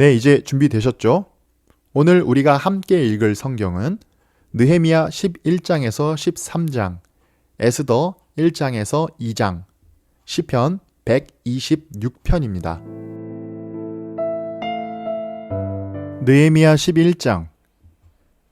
네, 이제 준비되셨죠? 오늘 우리가 함께 읽을 성경은 느헤미야 11장에서 13장, 에스더 1장에서 2장, 시편 126편입니다. 느헤미야 11장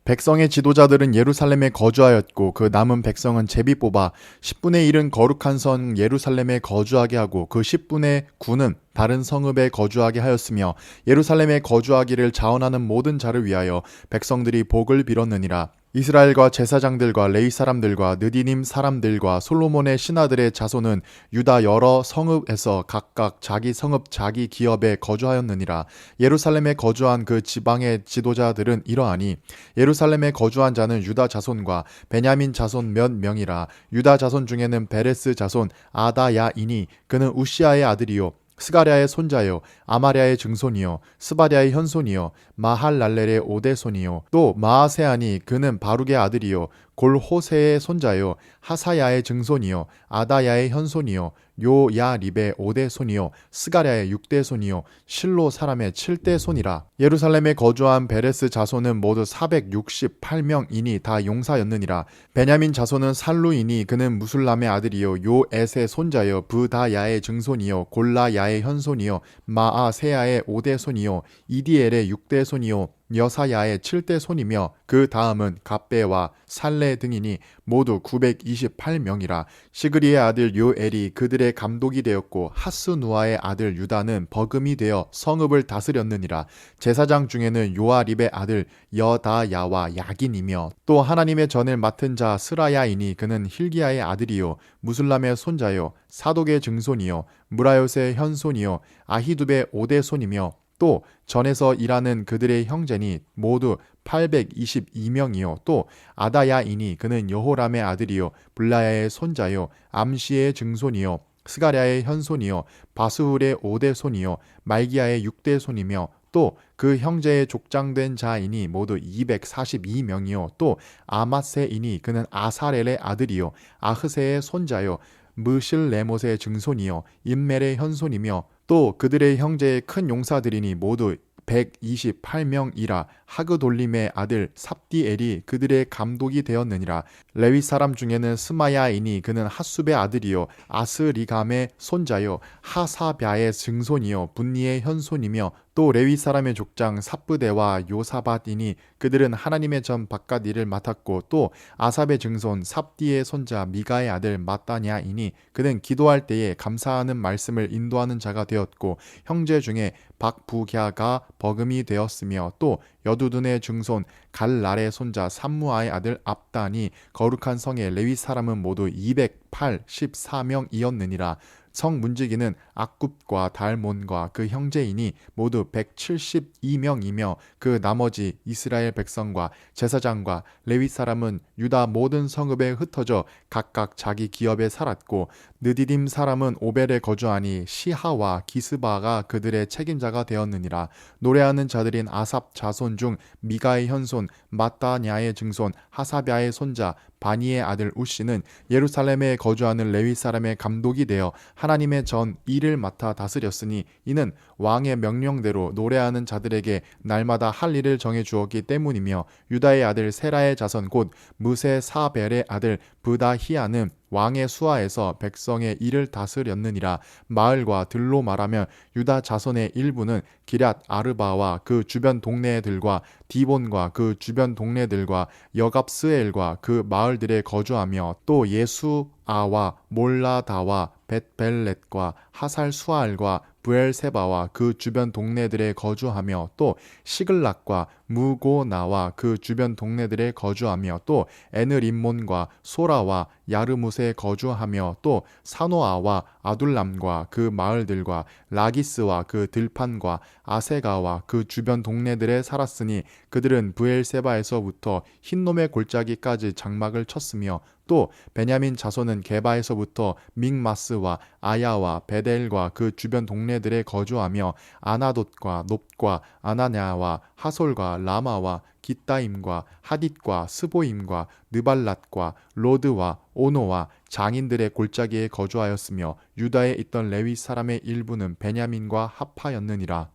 백성의 지도자들은 예루살렘에 거주하였고 그 남은 백성은 제비 뽑아 10분의 1은 거룩한 성 예루살렘에 거주하게 하고 그 10분의 9는 다른 성읍에 거주하게 하였으며 예루살렘에 거주하기를 자원하는 모든 자를 위하여 백성들이 복을 빌었느니라 이스라엘과 제사장들과 레이 사람들과 느디님 사람들과 솔로몬의 신하들의 자손은 유다 여러 성읍에서 각각 자기 성읍 자기 기업에 거주하였느니라. 예루살렘에 거주한 그 지방의 지도자들은 이러하니 예루살렘에 거주한 자는 유다 자손과 베냐민 자손 몇 명이라. 유다 자손 중에는 베레스 자손 아다야이니 그는 우시아의 아들이요 스가랴의 손자요 아마랴의 증손이요 스바랴의 현손이요 마할랄렐의 오대손이요 또 마아세아니 그는 바룩의 아들이요 골호세의 손자요 하사야의 증손이요 아다야의 현손이요 요야 립의 오대 손이요 스가랴의 육대 손이요 실로 사람의 칠대 손이라. 예루살렘에 거주한 베레스 자손은 모두 468명이니 다 용사였느니라. 베냐민 자손은 살루이니 그는 무술람의 아들이요 요에의 손자요 부다야의 증손이요 골라야의 현손이요 마아세야의 오대 손이요 이디엘의 육대 손이요 여사야의 7대 손이며 그 다음은 갑베와 살레 등이니 모두 928명이라 시그리의 아들 요엘이 그들의 감독이 되었고 하스누아의 아들 유다는 버금이 되어 성읍을 다스렸느니라. 제사장 중에는 요아립의 아들 여다야와 야긴이며 또 하나님의 전을 맡은 자 스라야이니 그는 힐기야의 아들이요 무슬람의 손자요 사독의 증손이요 무라요의 현손이요 아히두의 오대 손이며 또 전에서 일하는 그들의 형제니 모두 822명이요. 또 아다야이니 그는 여호람의 아들이요. 블라야의 손자요. 암시의 증손이요. 스가랴의 현손이요. 바스훌의 오대 손이요. 말기야의 육대 손이며 또그 형제의 족장된 자이니 모두 242명이요. 또 아마세이니 그는 아사렐의 아들이요. 아흐세의 손자요. 무실레못의 증손이요. 임멜의 현손이며 또 그들의 형제의 큰 용사들이니 모두 128명이라 하그 돌림의 아들 삽디엘이 그들의 감독이 되었느니라. 레위 사람 중에는 스마야이니 그는 하숲의 아들이요 아스리감의 손자요 하사랴의 증손이요 분니의 현손이며 또 레위 사람의 족장 삽부대와 요사밭이니 그들은 하나님의 전 바깥 일을 맡았고 또 아삽의 증손 삽디의 손자 미가의 아들 마따냐이니 그는 기도할 때에 감사하는 말씀을 인도하는 자가 되었고 형제 중에 박부갸가 버금이 되었으며 또 여두둔의 증손 갈랄의 손자 삼무아의 아들 압단이 거룩한 성의 레위 사람은 모두 284명이었느니라. 성 문지기는 악굽과 달몬과 그 형제이니 모두 172명이며 그 나머지 이스라엘 백성과 제사장과 레위 사람은 유다 모든 성읍에 흩어져 각각 자기 기업에 살았고 느디딤 사람은 오벨에 거주하니 시하와 기스바가 그들의 책임자가 되었느니라. 노래하는 자들인 아삽 자손 중 미가의 현손 마따냐의 증손 하사비아의 손자 바니의 아들 우씨는 예루살렘에 거주하는 레위 사람의 감독이 되어 하나님의 전 일을 맡아 다스렸으니 이는 왕의 명령대로 노래하는 자들에게 날마다 할 일을 정해 주었기 때문이며 유다의 아들 세라의 자손 곧 무세 사벨의 아들 부다히아는 왕의 수하에서 백성의 일을 다스렸느니라. 마을과 들로 말하면 유다 자손의 일부는 기랏 아르바와 그 주변 동네들과 디본과 그 주변 동네들과 여갑스엘과 그 마을들에 거주하며 또 예수아와 몰라다와 벳벨렛과 하살 수알과 부엘세바와 그 주변 동네들에 거주하며 또 시글락과 무고나와 그 주변 동네들에 거주하며 또 에느림몬과 소라와 야르무세에 거주하며 또 사노아와 아둘람과 그 마을들과 라기스와 그 들판과 아세가와 그 주변 동네들에 살았으니 그들은 부엘세바에서부터 흰놈의 골짜기까지 장막을 쳤으며 또 베냐민 자손은 게바에서부터 믹마스와 아야와 베델과 그 주변 동네들에 거주하며 아나돗과 높과 아나냐와 하솔과 라마와 기따임과 하딧과 스보임과 느발랏과 로드와 오노와 장인들의 골짜기에 거주하였으며 유다에 있던 레위 사람의 일부는 베냐민과 합하였느니라.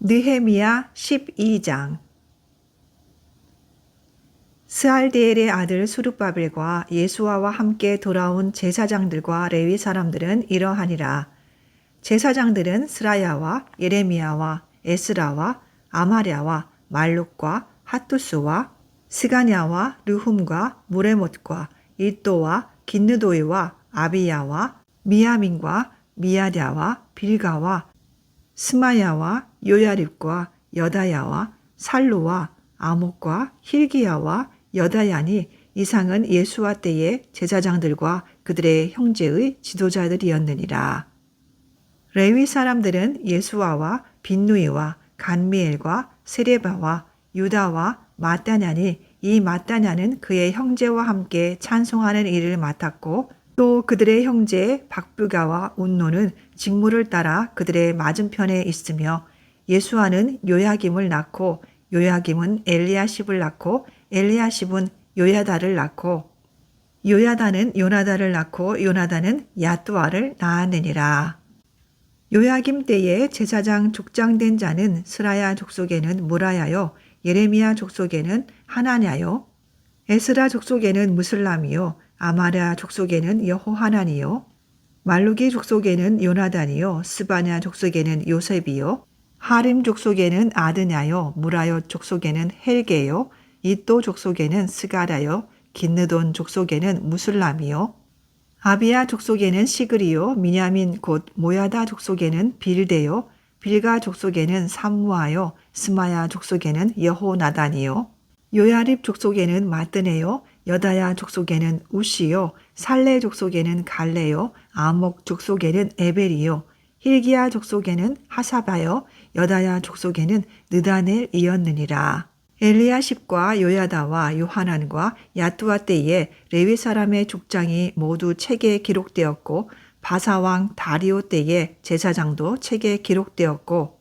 느헤미야 12장 스알디엘의 아들 수르바벨과 예수아와 함께 돌아온 제사장들과 레위 사람들은 이러하니라. 제사장들은 스라야와 예레미야와 에스라와 아마랴와 말룩과 핫투스와 스가냐와 르훔과 무레못과 일도와 긴느도이와 아비야와 미야민과 미야랴와 빌가와 스마야와 요야립과 여다야와 살루와 아목과 힐기야와 여다야니 이상은 예수와 때의 제사장들과 그들의 형제의 지도자들이었느니라. 레위 사람들은 예수아와 빈누이와 간미엘과 세레바와 유다와 마따냐니 이 마따냐는 그의 형제와 함께 찬송하는 일을 맡았고 또 그들의 형제 박부가와 운노는 직무를 따라 그들의 맞은편에 있으며 예수아는 요야김을 낳고 요야김은 엘리야십을 낳고 엘리야십은 요야다를 낳고 요야다는 요나다를 낳고 요나다는 야뚜아를 낳았느니라. 요야김 때에 제사장 족장된 자는 스라야 족속에는 무라야요 예레미야 족속에는 하나냐요 에스라 족속에는 무슬람이요 아마랴 족속에는 여호하나니요 말루기 족속에는 요나단이요 스바냐 족속에는 요셉이요 하림 족속에는 아드냐요 무라요 족속에는 헬게요 이또 족속에는 스가라요 긴느돈 족속에는 무슬람이요 아비야 족속에는 시그리요 미냐민 곧 모야다 족속에는 빌데요 빌가 족속에는 삼무아요 스마야 족속에는 여호나단이요 요야립 족속에는 마뜨네요 여다야 족속에는 우시요 살레 족속에는 갈레요 아목 족속에는 에벨이요 힐기야 족속에는 하사바요 여다야 족속에는 느다넬이었느니라. 엘리야십과 요야다와 요하난과 야뚜아 때에 레위 사람의 족장이 모두 책에 기록되었고 바사왕 다리오 때에 제사장도 책에 기록되었고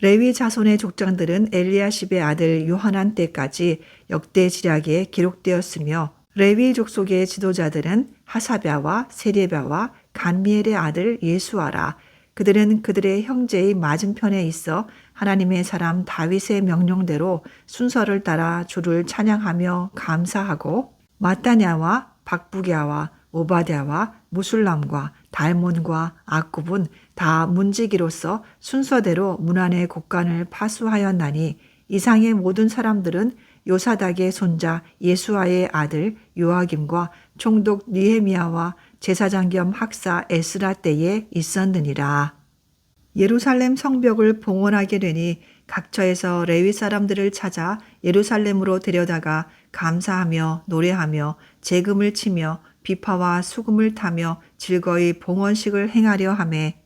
레위 자손의 족장들은 엘리야십의 아들 요하난 때까지 역대 지략에 기록되었으며 레위 족속의 지도자들은 하사랴와 세레바와 간미엘의 아들 예수아라 그들은 그들의 형제의 맞은편에 있어 하나님의 사람 다윗의 명령대로 순서를 따라 주를 찬양하며 감사하고 마따냐와 박부갸와 오바댜와 무술람과 달몬과 악굽은 다 문지기로서 순서대로 문안의 곡간을 파수하였나니 이상의 모든 사람들은 요사닥의 손자 예수아의 아들 요아김과 총독 니헤미야와 제사장 겸 학사 에스라 때에 있었느니라. 예루살렘 성벽을 봉헌하게 되니 각처에서 레위 사람들을 찾아 예루살렘으로 데려다가 감사하며 노래하며 재금을 치며 비파와 수금을 타며 즐거이 봉헌식을 행하려 하매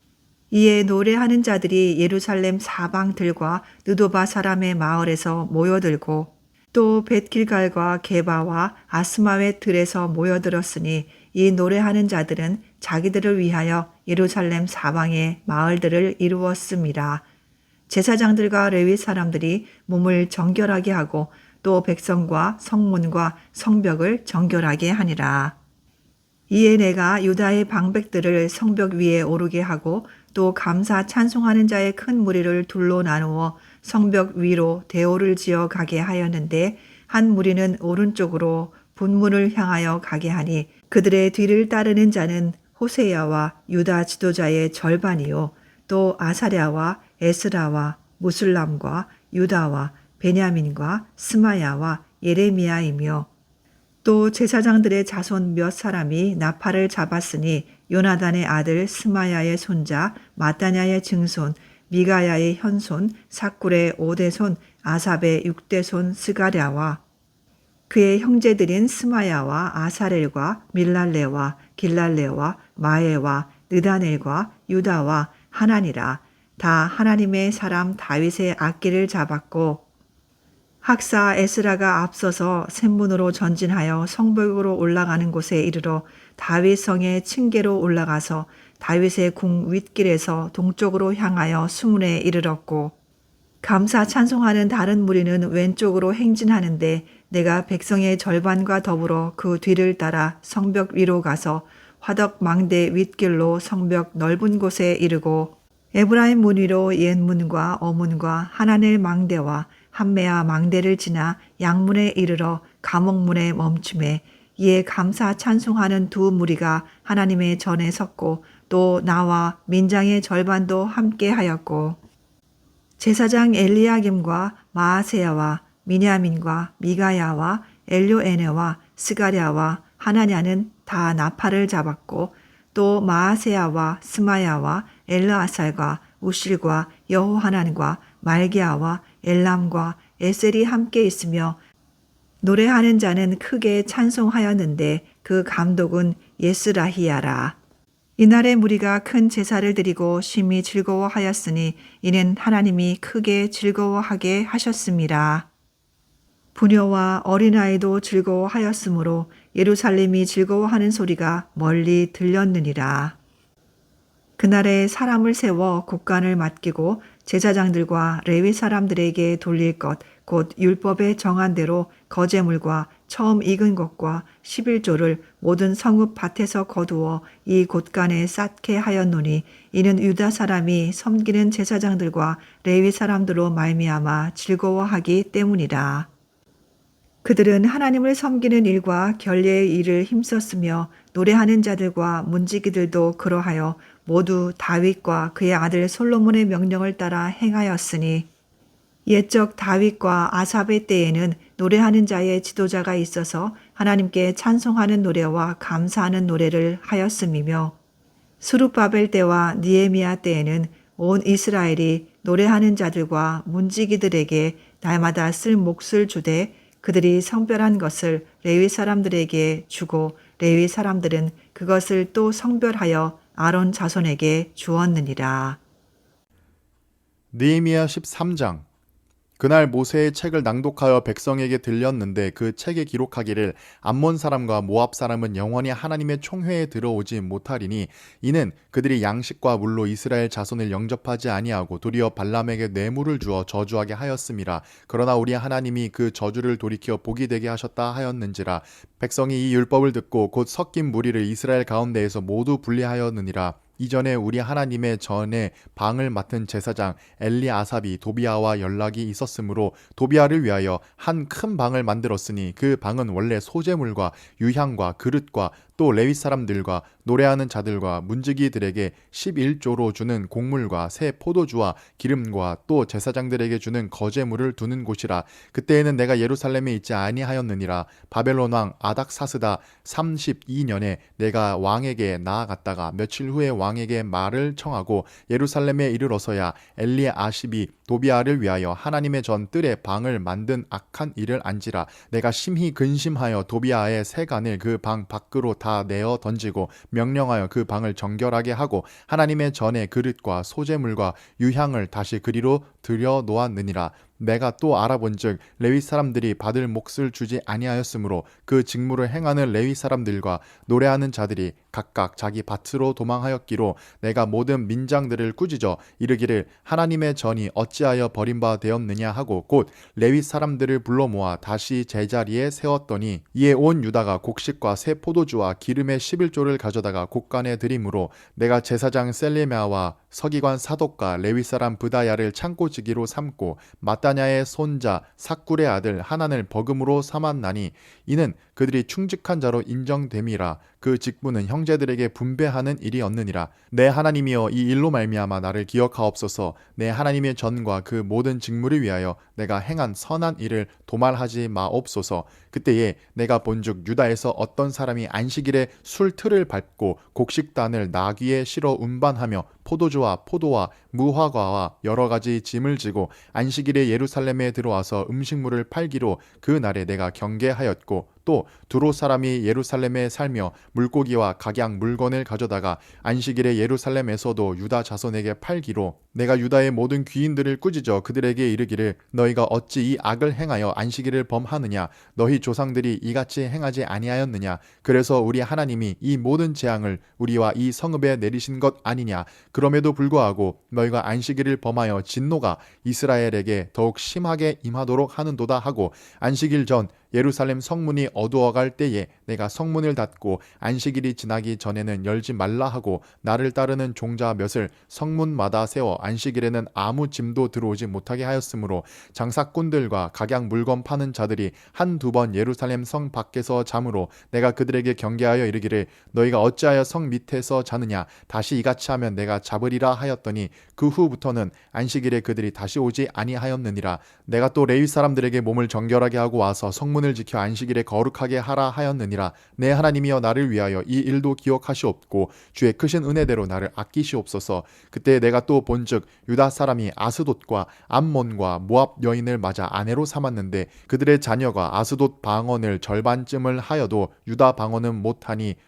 이에 노래하는 자들이 예루살렘 사방들과 느도바 사람의 마을에서 모여들고 또 벳길갈과 게바와 아스마의 들에서 모여들었으니 이 노래하는 자들은 자기들을 위하여 예루살렘 사방의 마을들을 이루었습니다. 제사장들과 레위 사람들이 몸을 정결하게 하고 또 백성과 성문과 성벽을 정결하게 하니라. 이에 내가 유다의 방백들을 성벽 위에 오르게 하고 또 감사 찬송하는 자의 큰 무리를 둘로 나누어 성벽 위로 대오를 지어 가게 하였는데 한 무리는 오른쪽으로 분문을 향하여 가게 하니 그들의 뒤를 따르는 자는 호세야와 유다 지도자의 절반이요 또 아사랴와 에스라와 무슬람과 유다와 베냐민과 스마야와 예레미야이며 또 제사장들의 자손 몇 사람이 나팔을 잡았으니 요나단의 아들 스마야의 손자 마따냐의 증손 미가야의 현손 사꿀의 오대손 아삽의 육대손 스가랴와 그의 형제들인 스마야와 아사렐과 밀랄레와 길랄레와 마에와 느다넬과 유다와 하나니라. 다 하나님의 사람 다윗의 악기를 잡았고 학사 에스라가 앞서서 샘문으로 전진하여 성벽으로 올라가는 곳에 이르러 다윗 성의 층계로 올라가서 다윗의 궁 윗길에서 동쪽으로 향하여 수문에 이르렀고 감사 찬송하는 다른 무리는 왼쪽으로 행진하는데 내가 백성의 절반과 더불어 그 뒤를 따라 성벽 위로 가서 화덕 망대 윗길로 성벽 넓은 곳에 이르고 에브라임 문 위로 옛문과 어문과 하나넬 망대와 한메아 망대를 지나 양문에 이르러 감옥문에 멈춤에 이에 감사 찬송하는 두 무리가 하나님의 전에 섰고 또 나와 민장의 절반도 함께 하였고 제사장 엘리야김과 마아세야와 미냐민과 미가야와 엘료에네와 스가랴와 하나냐는 다 나팔을 잡았고 또 마아세야와 스마야와 엘르아살과 우실과 여호하난과 말기야와 엘람과 에셀이 함께 있으며 노래하는 자는 크게 찬송하였는데 그 감독은 예스라히야라. 이날의 무리가 큰 제사를 드리고 심히 즐거워하였으니 이는 하나님이 크게 즐거워하게 하셨습니다. 부녀와 어린아이도 즐거워하였으므로 예루살렘이 즐거워하는 소리가 멀리 들렸느니라. 그날에 사람을 세워 국간을 맡기고 제사장들과 레위 사람들에게 돌릴 것, 곧 율법에 정한 대로 거제물과 처음 익은 것과 11조를 모든 성읍 밭에서 거두어 이 곳간에 쌓게 하였노니 이는 유다 사람이 섬기는 제사장들과 레위 사람들로 말미암아 즐거워하기 때문이라. 그들은 하나님을 섬기는 일과 결례의 일을 힘썼으며 노래하는 자들과 문지기들도 그러하여 모두 다윗과 그의 아들 솔로몬의 명령을 따라 행하였으니 옛적 다윗과 아삽의 때에는 노래하는 자의 지도자가 있어서 하나님께 찬송하는 노래와 감사하는 노래를 하였음이며 수룹바벨 때와 니에미아 때에는 온 이스라엘이 노래하는 자들과 문지기들에게 날마다 쓸 몫을 주되 그들이 성별한 것을 레위 사람들에게 주고 레위 사람들은 그것을 또 성별하여 아론 자손에게 주었느니라. 느헤미야 13장 그날 모세의 책을 낭독하여 백성에게 들렸는데 그 책에 기록하기를 암몬 사람과 모압 사람은 영원히 하나님의 총회에 들어오지 못하리니 이는 그들이 양식과 물로 이스라엘 자손을 영접하지 아니하고 도리어 발람에게 뇌물을 주어 저주하게 하였음이라 그러나 우리 하나님이 그 저주를 돌이켜 복이 되게 하셨다 하였는지라 백성이 이 율법을 듣고 곧 섞인 무리를 이스라엘 가운데에서 모두 분리하였느니라 이전에 우리 하나님의 전에 방을 맡은 제사장 엘리 아삽이 도비아와 연락이 있었으므로 도비아를 위하여 한 큰 방을 만들었으니 그 방은 원래 소재물과 유향과 그릇과 또 레위 사람들과 노래하는 자들과 문지기들에게 11조로 주는 곡물과 새 포도주와 기름과 또 제사장들에게 주는 거제물을 두는 곳이라 그때에는 내가 예루살렘에 있지 아니하였느니라. 바벨론 왕 아닥사스다 32년에 내가 왕에게 나아갔다가 며칠 후에 왕에게 말을 청하고 예루살렘에 이르러서야 엘리 아십이 도비아를 위하여 하나님의 전 뜰에 방을 만든 악한 일을 안지라. 내가 심히 근심하여 도비아의 세간을 그 방 밖으로 다 내어 던지고 명령하여 그 방을 정결하게 하고 하나님의 전에 그릇과 소재물과 유향을 다시 그리로 들여 놓았느니라 내가 또 알아본즉 레위 사람들이 받을 몫을 주지 아니하였으므로 그 직무를 행하는 레위 사람들과 노래하는 자들이 각각 자기 밭으로 도망하였기로 내가 모든 민장들을 꾸짖어 이르기를 하나님의 전이 어찌하여 버림바 되었느냐 하고 곧 레위 사람들을 불러 모아 다시 제자리에 세웠더니 이에 온 유다가 곡식과 새 포도주와 기름의 11조를 가져다가 곳간에 드림으로 내가 제사장 셀레메아와 서기관 사독과 레위 사람 브다야를 창고지기로 삼고 마 따냐의 손자 사꿀의 아들 하난을 버금으로 삼았나니 이는 그들이 충직한 자로 인정됨이라 그 직분은 형제들에게 분배하는 일이었느니라. 내 하나님이여 이 일로 말미암아 나를 기억하옵소서. 내 하나님의 전과 그 모든 직무를 위하여 내가 행한 선한 일을 도말하지 마옵소서. 그때에 내가 본즉 유다에서 어떤 사람이 안식일에 술 틀을 밟고 곡식단을 나귀에 실어 운반하며 포도주와 포도와 무화과와 여러 가지 짐을 지고 안식일에 예루살렘에 들어와서 음식물을 팔기로 그 날에 내가 경계하였고 또 두로 사람이 예루살렘에 살며 물고기와 각양 물건을 가져다가 안식일에 예루살렘에서도 유다 자손에게 팔기로 내가 유다의 모든 귀인들을 꾸짖어 그들에게 이르기를 너희가 어찌 이 악을 행하여 안식일을 범하느냐? 너희 조상들이 이같이 행하지 아니하였느냐? 그래서 우리 하나님이 이 모든 재앙을 우리와 이 성읍에 내리신 것 아니냐? 그럼에도 불구하고 너희가 안식일을 범하여 진노가 이스라엘에게 더욱 심하게 임하도록 하는도다 하고 안식일 전 예루살렘 성문이 어두워갈 때에 내가 성문을 닫고 안식일이 지나기 전에는 열지 말라 하고 나를 따르는 종자 몇을 성문마다 세워 안식일에는 아무 짐도 들어오지 못하게 하였으므로 장사꾼들과 각양 물건 파는 자들이 한두 번 예루살렘 성 밖에서 잠으로 내가 그들에게 경계하여 이르기를 너희가 어찌하여 성 밑에서 자느냐? 다시 이같이 하면 내가 잡으리라 하였더니 그 후부터는 안식일에 그들이 다시 오지 아니하였느니라. 내가 또 레위 사람들에게 몸을 정결하게 하고 와서 성문 을 지켜 안식일에 거룩하게 하라 하였느니라. 내 하나님이여 나를 위하여 이 일도 기억하시옵고 주의 크신 은혜대로 나를 아끼시옵소서. 그때 내가 또 본즉 유다 사람이 아스돗과 암몬과 모압 여인을 맞아 아내로 삼았는데 그들의 자녀가 아스돗 방언을 절반쯤을 하여도 유다 방언은 못하니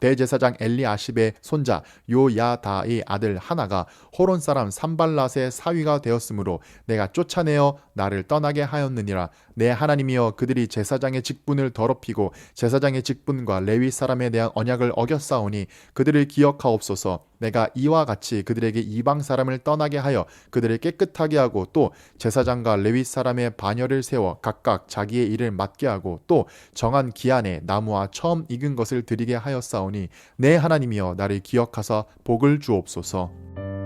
대제사장 엘리아십의 손자 요야다의 아들 하나가 호론 사람 산발랏의 사위가 되었으므로 내가 쫓아내어 나를 떠나게 하였느니라 내 하나님이여 그들이 제사장의 직분을 더럽히고 제사장의 직분과 레위 사람에 대한 언약을 어겼사오니 그들을 기억하옵소서 내가 이와 같이 그들에게 이방 사람을 떠나게 하여 그들을 깨끗하게 하고 또 제사장과 레위 사람의 반열을 세워 각각 자기의 일을 맡게 하고 또 정한 기한에 나무와 처음 익은 것을 드리게 하였사오니 내 하나님이여 나를 기억하사 복을 주옵소서.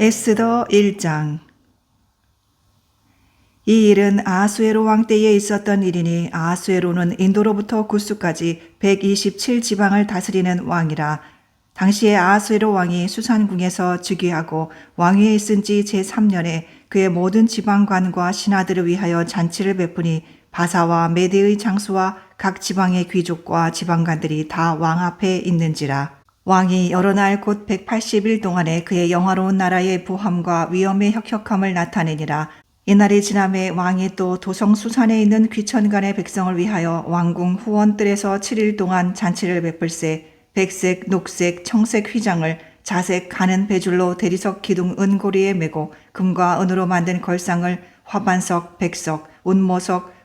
에스더 1장. 이 일은 아수에로 왕 때에 있었던 일이니 아수에로는 인도로부터 구스까지 127 지방을 다스리는 왕이라. 당시에 아수에로 왕이 수산궁에서 즉위하고 왕위에 있은 지 제3년에 그의 모든 지방관과 신하들을 위하여 잔치를 베푸니 바사와 메대의 장수와 각 지방의 귀족과 지방관들이 다 왕 앞에 있는지라 왕이 여러 날 곧 180일 동안에 그의 영화로운 나라의 부함과 위엄의 혁혁함을 나타내니라. 이날이 지남에 왕이 또 도성 수산에 있는 귀천간의 백성을 위하여 왕궁 후원뜰에서 7일 동안 잔치를 베풀세 백색, 녹색, 청색 휘장을 자색 가는 배줄로 대리석 기둥 은고리에 메고 금과 은으로 만든 걸상을 화반석, 백석, 운모석,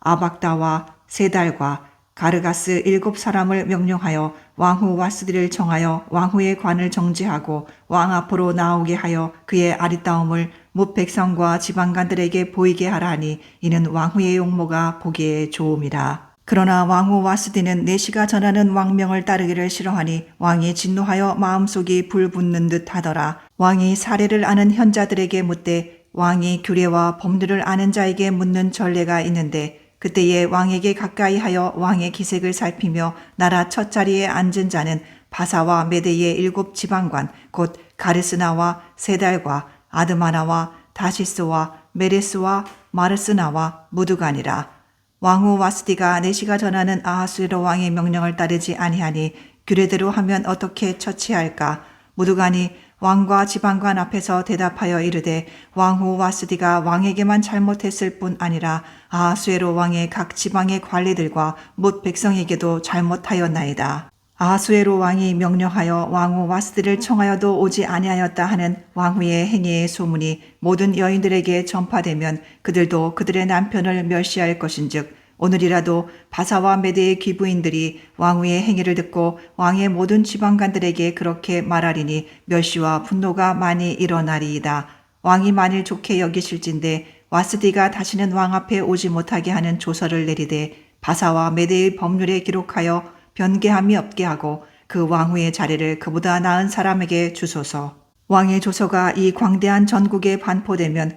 아박다와 세달과 가르가스 일곱 사람을 명령하여 왕후 와스디를 정하여 왕후의 관을 정지하고 왕 앞으로 나오게 하여 그의 아리따움을 뭇 백성과 지방관들에게 보이게 하라니 이는 왕후의 용모가 보기에 좋음이라. 그러나 왕후 와스디는 내시가 전하는 왕명을 따르기를 싫어하니 왕이 진노하여 마음속이 불붙는 듯 하더라. 왕이 사례를 아는 현자들에게 묻되 왕이 규례와 법률을 아는 자에게 묻는 전례가 있는데 그때에 왕에게 가까이 하여 왕의 기색을 살피며 나라 첫 자리에 앉은 자는 바사와 메대의 일곱 지방관 곧 가르스나와 세달과 아드마나와 다시스와 메레스와 마르스나와 무두간이라. 왕후 와스디가 내시가 전하는 아하수에로 왕의 명령을 따르지 아니하니 규례대로 하면 어떻게 처치할까? 무두간이 왕과 지방관 앞에서 대답하여 이르되 왕후 와스디가 왕에게만 잘못했을 뿐 아니라 아하수에로 왕의 각 지방의 관리들과 못 백성에게도 잘못하였나이다. 아하수에로 왕이 명령하여 왕후 와스디를 청하여도 오지 아니하였다 하는 왕후의 행위의 소문이 모든 여인들에게 전파되면 그들도 그들의 남편을 멸시할 것인즉 오늘이라도 바사와 메대의 귀부인들이 왕후의 행위를 듣고 왕의 모든 지방관들에게 그렇게 말하리니 멸시와 분노가 많이 일어나리이다. 왕이 만일 좋게 여기실진데 와스디가 다시는 왕 앞에 오지 못하게 하는 조서를 내리되 바사와 메대의 법률에 기록하여 변개함이 없게 하고 그 왕후의 자리를 그보다 나은 사람에게 주소서. 왕의 조서가 이 광대한 전국에 반포되면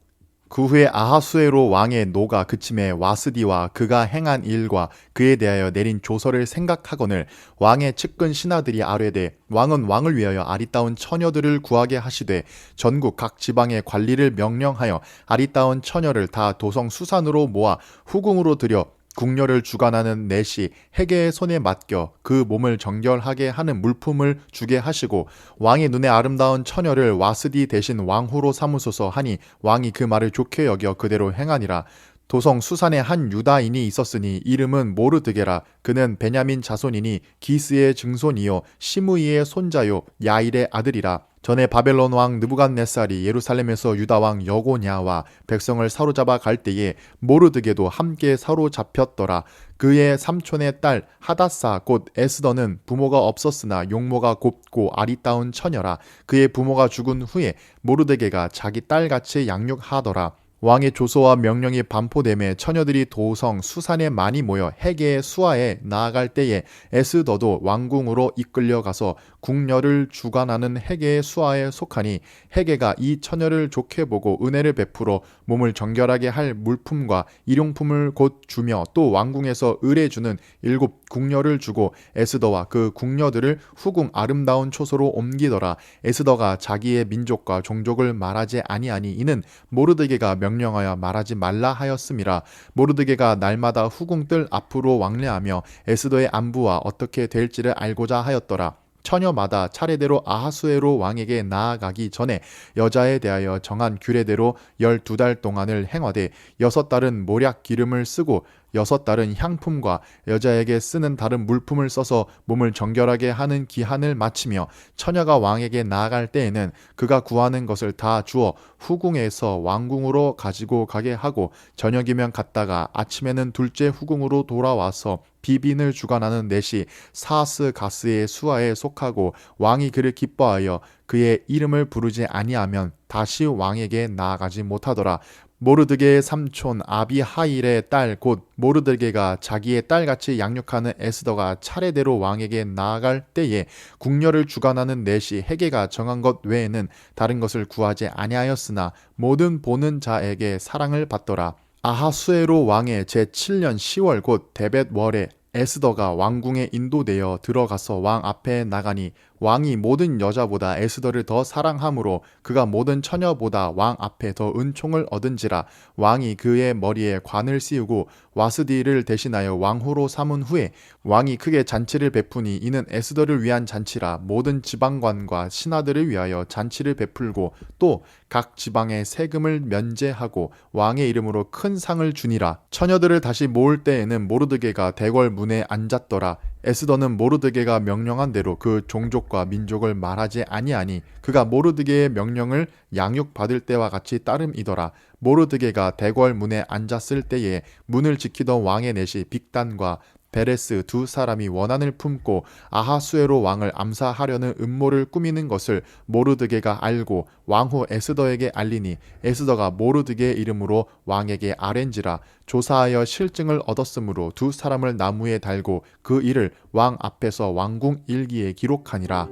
그 후에 아하수에로 왕의 노가 그침에 와스디와 그가 행한 일과 그에 대하여 내린 조서를 생각하거늘 왕의 측근 신하들이 아뢰되 왕은 왕을 위하여 아리따운 처녀들을 구하게 하시되 전국 각 지방의 관리를 명령하여 아리따운 처녀를 다 도성 수산으로 모아 후궁으로 들여 궁녀를 주관하는 넷이 해계의 손에 맡겨 그 몸을 정결하게 하는 물품을 주게 하시고 왕의 눈에 아름다운 처녀를 와스디 대신 왕후로 삼으소서 하니 왕이 그 말을 좋게 여겨 그대로 행하니라 도성 수산에 한 유다인이 있었으니 이름은 모르드게라. 그는 베냐민 자손이니 기스의 증손이요 시므이의 손자요 야일의 아들이라. 전에 바벨론 왕 느부갓네살이 예루살렘에서 유다 왕 여고냐와 백성을 사로잡아 갈 때에 모르드게도 함께 사로잡혔더라. 그의 삼촌의 딸 하다사 곧 에스더는 부모가 없었으나 용모가 곱고 아리따운 처녀라. 그의 부모가 죽은 후에 모르드게가 자기 딸같이 양육하더라 왕의 조서와 명령이 반포됨에 처녀들이 도성 수산에 많이 모여 해계의 수하에 나아갈 때에 에스더도 왕궁으로 이끌려가서 궁녀를 주관하는 해계의 수하에 속하니 해계가 이 처녀를 좋게 보고 은혜를 베풀어 몸을 정결하게 할 물품과 일용품을 곧 주며 또 왕궁에서 의뢰주는 일곱 궁녀를 주고 에스더와 그 궁녀들을 후궁 아름다운 초소로 옮기더라. 에스더가 자기의 민족과 종족을 말하지 아니하니 이는 모르드게가 명령하여 말하지 말라 하였음이라. 모르드게가 날마다 후궁들 앞으로 왕래하며 에스더의 안부와 어떻게 될지를 알고자 하였더라 처녀마다 차례대로 아하수에로 왕에게 나아가기 전에 여자에 대하여 정한 규례대로 열두 달 동안을 행하되 여섯 달은 모략 기름을 쓰고 여섯 달은 향품과 여자에게 쓰는 다른 물품을 써서 몸을 정결하게 하는 기한을 마치며 처녀가 왕에게 나아갈 때에는 그가 구하는 것을 다 주어 후궁에서 왕궁으로 가지고 가게 하고 저녁이면 갔다가 아침에는 둘째 후궁으로 돌아와서 비빈을 주관하는 넷이 사스 가스의 수하에 속하고 왕이 그를 기뻐하여 그의 이름을 부르지 아니하면 다시 왕에게 나아가지 못하더라. 모르드게의 삼촌 아비하일의 딸 곧 모르드게가 자기의 딸같이 양육하는 에스더가 차례대로 왕에게 나아갈 때에 궁녀를 주관하는 넷이 해계가 정한 것 외에는 다른 것을 구하지 아니하였으나 모든 보는 자에게 사랑을 받더라. 아하수에로 왕의 제7년 10월 곧 데벳 월에 에스더가 왕궁에 인도되어 들어가서 왕 앞에 나가니 왕이 모든 여자보다 에스더를 더 사랑하므로 그가 모든 처녀보다 왕 앞에 더 은총을 얻은지라 왕이 그의 머리에 관을 씌우고 와스디를 대신하여 왕후로 삼은 후에 왕이 크게 잔치를 베푸니 이는 에스더를 위한 잔치라 모든 지방관과 신하들을 위하여 잔치를 베풀고 또 각 지방의 세금을 면제하고 왕의 이름으로 큰 상을 주니라. 처녀들을 다시 모을 때에는 모르드게가 대궐 문에 앉았더라 에스더는 모르드게가 명령한 대로 그 종족과 민족을 말하지 아니하니 그가 모르드게의 명령을 양육받을 때와 같이 따름이더라. 모르드게가 대궐 문에 앉았을 때에 문을 지키던 왕의 넷이 빅단과 베레스 두 사람이 원한을 품고 아하수에로 왕을 암사하려는 음모를 꾸미는 것을 모르드게가 알고 왕후 에스더에게 알리니 에스더가 모르드게의 이름으로 왕에게 아렌지라 조사하여 실증을 얻었으므로 두 사람을 나무에 달고 그 일을 왕 앞에서 왕궁 일기에 기록하니라.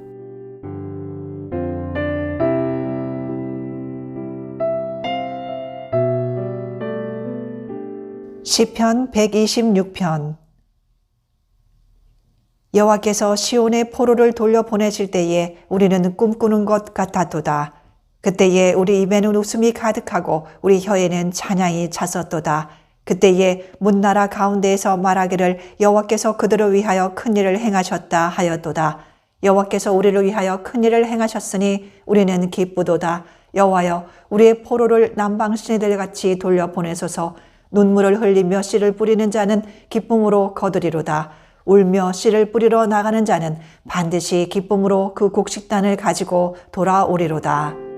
시편 126편 여호와께서 시온의 포로를 돌려 보내실 때에 우리는 꿈꾸는 것 같았도다. 그때에 우리 입에는 웃음이 가득하고 우리 혀에는 찬양이 찼었도다. 그때에 문나라 가운데에서 말하기를 여호와께서 그들을 위하여 큰 일을 행하셨다 하였도다. 여호와께서 우리를 위하여 큰 일을 행하셨으니 우리는 기쁘도다. 여호와여 우리의 포로를 남방신이들 같이 돌려 보내소서 눈물을 흘리며 씨를 뿌리는 자는 기쁨으로 거두리로다. 울며 씨를 뿌리러 나가는 자는 반드시 기쁨으로 그 곡식단을 가지고 돌아오리로다.